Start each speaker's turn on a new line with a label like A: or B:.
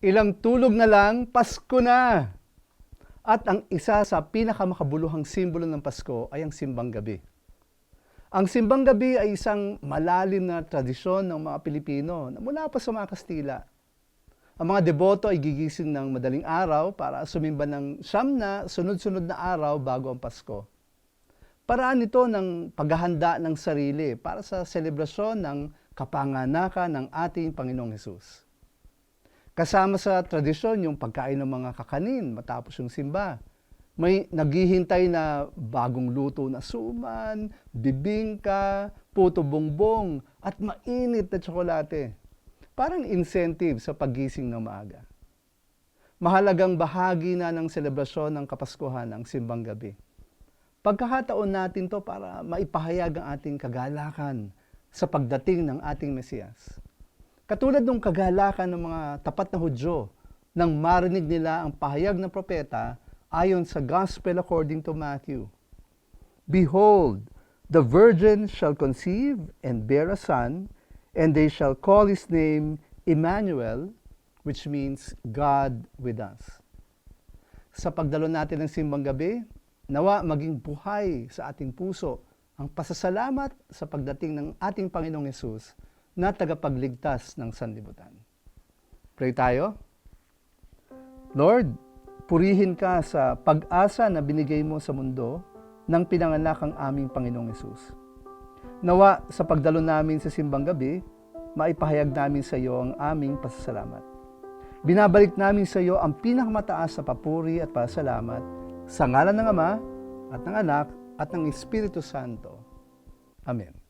A: Ilang tulog na lang, Pasko na! At ang isa sa pinakamakabuluhang simbolo ng Pasko ay ang simbang gabi. Ang simbang gabi ay isang malalim na tradisyon ng mga Pilipino na mula pa sa mga Kastila. Ang mga deboto ay gigising ng madaling araw para sumimba ng siyam na sunod-sunod na araw bago ang Pasko. Paraan ito ng paghahanda ng sarili para sa selebrasyon ng kapanganakan ng ating Panginoong Hesus. Kasama sa tradisyon yung pagkain ng mga kakanin matapos yung simba. May naghihintay na bagong luto na suman, bibingka, puto bongbong, at mainit na tsokolate. Parang incentive sa paggising ng maaga. Mahalagang bahagi na ng selebrasyon ng Kapaskuhan ang simbang gabi. Pagkakataon natin to para maipahayag ang ating kagalakan sa pagdating ng ating Mesiyas. Katulad ng kagalakan ng mga tapat na Hudyo nang marinig nila ang pahayag ng propeta ayon sa Gospel according to Matthew. Behold, the virgin shall conceive and bear a son, and they shall call his name Emmanuel, which means God with us. Sa pagdalo natin ng simbang gabi, nawa maging buhay sa ating puso ang pasasalamat sa pagdating ng ating Panginoong Yesus na tagapagligtas ng sanlibutan. Pray tayo. Lord, purihin ka sa pag-asa na binigay mo sa mundo nang pinanganak ang aming Panginoong Yesus. Nawa sa pagdalo namin sa simbang gabi, maipahayag namin sa iyo ang aming pasasalamat. Binabalik namin sa iyo ang pinakamataas na papuri at pasalamat sa ngalan ng Ama at ng Anak at ng Espiritu Santo. Amen.